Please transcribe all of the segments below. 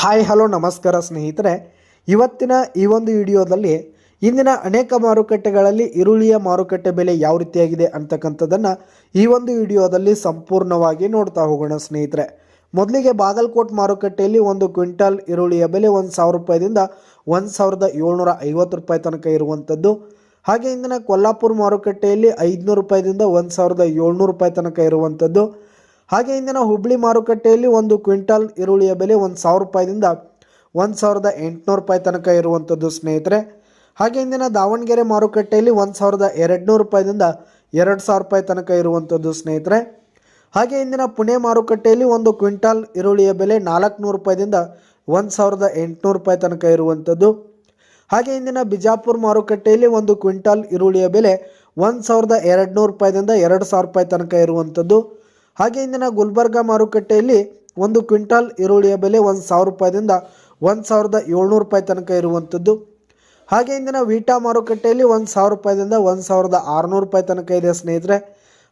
Hi, hello, ನಮಸ್ಕಾರ ಸ್ನೇಹಿತರೆ. ಇವತ್ತಿನ ಈ ಒಂದು ವಿಡಿಯೋದಲ್ಲಿ ಇಂದಿನ ಅನೇಕ ಮಾರುಕಟ್ಟೆಗಳಲ್ಲಿ ಈರುಳ್ಳಿಯ ಮಾರುಕಟ್ಟೆ ಬೆಲೆ ಯಾವ ರೀತಿಯಾಗಿದೆ ಅಂತಕ್ಕಂಥದ್ದನ್ನು ಈ ಒಂದು ವಿಡಿಯೋದಲ್ಲಿ ಸಂಪೂರ್ಣವಾಗಿ ನೋಡ್ತಾ ಹೋಗೋಣ ಸ್ನೇಹಿತರೆ. ಮೊದಲಿಗೆ ಬಾಗಲಕೋಟ್ ಮಾರುಕಟ್ಟೆಯಲ್ಲಿ ಒಂದು ಕ್ವಿಂಟಲ್ ಈರುಳ್ಳಿಯ ಬೆಲೆ ಒಂದು ಸಾವಿರ ರೂಪಾಯಿದಿಂದ ಒಂದು ಸಾವಿರದ ಏಳ್ನೂರ ಐವತ್ತು ರೂಪಾಯಿ ತನಕ ಇರುವಂಥದ್ದು. ಹಾಗೆ ಇಂದಿನ ಕೊಲ್ಲಾಪುರ ಮಾರುಕಟ್ಟೆಯಲ್ಲಿ ಐದುನೂರು ರೂಪಾಯಿದಿಂದ ಒಂದು ಸಾವಿರದ ಏಳ್ನೂರು ರೂಪಾಯಿ ತನಕ ಇರುವಂಥದ್ದು. ಹಾಗೆ ಇಂದಿನ ಹುಬ್ಳಿ ಮಾರುಕಟ್ಟೆಯಲ್ಲಿ ಒಂದು ಕ್ವಿಂಟಲ್ ಈರುಳ್ಳಿಯ ಬೆಲೆ ಒಂದು ಸಾವಿರ ರೂಪಾಯಿದಿಂದ ಒಂದು ಸಾವಿರದ ಎಂಟುನೂರು ರೂಪಾಯಿ ತನಕ ಇರುವಂಥದ್ದು ಸ್ನೇಹಿತರೆ. ಹಾಗೆ ಇಂದಿನ ದಾವಣಗೆರೆ ಮಾರುಕಟ್ಟೆಯಲ್ಲಿ ಒಂದು ಸಾವಿರದ ಎರಡುನೂರು ರೂಪಾಯಿದಿಂದ ಎರಡು ಸಾವಿರ ರೂಪಾಯಿ ತನಕ ಇರುವಂಥದ್ದು ಸ್ನೇಹಿತರೆ. ಹಾಗೆ ಇಂದಿನ ಪುಣೆ ಮಾರುಕಟ್ಟೆಯಲ್ಲಿ ಒಂದು ಕ್ವಿಂಟಾಲ್ ಈರುಳ್ಳಿಯ ಬೆಲೆ ನಾಲ್ಕುನೂರು ರೂಪಾಯಿದಿಂದ ಒಂದು ಸಾವಿರದ ಎಂಟುನೂರು ರೂಪಾಯಿ ತನಕ ಇರುವಂಥದ್ದು ಹಾಗೆ ಇಂದಿನ ಬಿಜಾಪುರ ಮಾರುಕಟ್ಟೆಯಲ್ಲಿ ಒಂದು ಕ್ವಿಂಟಾಲ್ ಈರುಳ್ಳಿಯ ಬೆಲೆ ಒಂದು ಸಾವಿರದ ಎರಡುನೂರು ರೂಪಾಯಿದಿಂದ ಎರಡು ಸಾವಿರ ರೂಪಾಯಿ ತನಕ ಇರುವಂಥದ್ದು ಹಾಗೆ ಇಂದಿನ ಗುಲ್ಬರ್ಗ ಮಾರುಕಟ್ಟೆಯಲ್ಲಿ ಒಂದು ಕ್ವಿಂಟಾಲ್ ಈರುಳ್ಳಿಯ ಬೆಲೆ ಒಂದು ಸಾವಿರ ರೂಪಾಯಿದಿಂದ ಒಂದು ಸಾವಿರದ ಏಳ್ನೂರು ರೂಪಾಯಿ ತನಕ ಇರುವಂಥದ್ದು. ಹಾಗೆ ಇಂದಿನ ವೀಟಾ ಮಾರುಕಟ್ಟೆಯಲ್ಲಿ ಒಂದು ಸಾವಿರ ರೂಪಾಯಿದಿಂದ ಒಂದು ಸಾವಿರದ ಆರುನೂರು ರೂಪಾಯಿ ತನಕ ಇದೆ ಸ್ನೇಹಿತರೆ.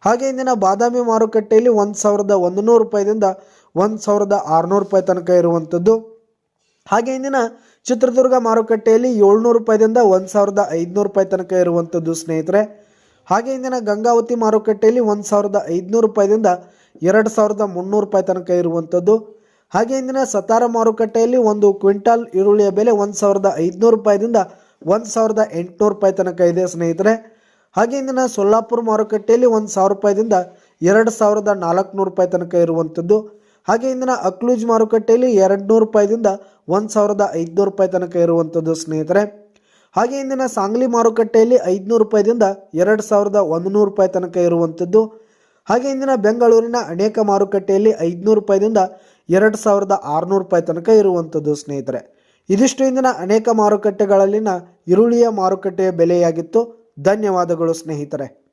ಹಾಗೆ ಇಂದಿನ ಬಾದಾಮಿ ಮಾರುಕಟ್ಟೆಯಲ್ಲಿ ಒಂದು ಸಾವಿರದ ಒಂದು ನೂರು ರೂಪಾಯಿದಿಂದ ಒಂದು ಸಾವಿರದ ಆರುನೂರು ರೂಪಾಯಿ ತನಕ ಇರುವಂಥದ್ದು. ಹಾಗೆ ಇಂದಿನ ಚಿತ್ರದುರ್ಗ ಮಾರುಕಟ್ಟೆಯಲ್ಲಿ ಏಳ್ನೂರು ರೂಪಾಯಿದಿಂದ ಒಂದು ಸಾವಿರದ ಐದುನೂರು ರೂಪಾಯಿ ತನಕ ಇರುವಂಥದ್ದು ಸ್ನೇಹಿತರೆ. ಹಾಗೆ ಇಂದಿನ ಗಂಗಾವತಿ ಮಾರುಕಟ್ಟೆಯಲ್ಲಿ ಒಂದು ಸಾವಿರದ ಐದುನೂರು ರೂಪಾಯಿದಿಂದ ಎರಡು ಸಾವಿರದ ಮುನ್ನೂರು ರೂಪಾಯಿ ತನಕ ಇರುವಂಥದ್ದು ಹಾಗೆ ಇಂದಿನ ಸತಾರ ಮಾರುಕಟ್ಟೆಯಲ್ಲಿ ಒಂದು ಕ್ವಿಂಟಾಲ್ ಈರುಳ್ಳಿಯ ಬೆಲೆ ಒಂದು ಸಾವಿರದ ಐದುನೂರು ರೂಪಾಯಿದಿಂದ ಒಂದು ಸಾವಿರದ ಎಂಟುನೂರು ರೂಪಾಯಿ ತನಕ ಇದೆ ಸ್ನೇಹಿತರೆ. ಹಾಗೆ ಇಂದಿನ ಸೊಲ್ಲಾಪುರ ಮಾರುಕಟ್ಟೆಯಲ್ಲಿ ಒಂದು ಸಾವಿರ ರೂಪಾಯಿದಿಂದ ಎರಡು ಸಾವಿರದ ನಾಲ್ಕುನೂರು ರೂಪಾಯಿ ತನಕ ಇರುವಂಥದ್ದು ಹಾಗೆ ಇಂದಿನ ಅಕ್ಲೂಜ್ ಮಾರುಕಟ್ಟೆಯಲ್ಲಿ ಎರಡು ನೂರು ರೂಪಾಯಿದಿಂದ ಒಂದು ಸಾವಿರದ ಐದುನೂರು ರೂಪಾಯಿ ತನಕ ಇರುವಂಥದ್ದು ಸ್ನೇಹಿತರೆ. ಹಾಗೆ ಇಂದಿನ ಸಾಂಗ್ಲಿ ಮಾರುಕಟ್ಟೆಯಲ್ಲಿ ಐದುನೂರು ರೂಪಾಯಿದಿಂದ ಎರಡು ಸಾವಿರದ ಒಂದು ನೂರು ರೂಪಾಯಿ ತನಕ ಇರುವಂಥದ್ದು. ಹಾಗೆ ಇಂದಿನ ಬೆಂಗಳೂರಿನ ಅನೇಕ ಮಾರುಕಟ್ಟೆಯಲ್ಲಿ ಐದುನೂರು ರೂಪಾಯಿದಿಂದ ಎರಡು ಸಾವಿರದ ಆರುನೂರು ರೂಪಾಯಿ ತನಕ ಇರುವಂಥದ್ದು ಸ್ನೇಹಿತರೆ. ಇದಿಷ್ಟು ಇಂದಿನ ಅನೇಕ ಮಾರುಕಟ್ಟೆಗಳಲ್ಲಿನ ಈರುಳ್ಳಿಯ ಮಾರುಕಟ್ಟೆಯ ಬೆಲೆಯಾಗಿತ್ತು. ಧನ್ಯವಾದಗಳು ಸ್ನೇಹಿತರೆ.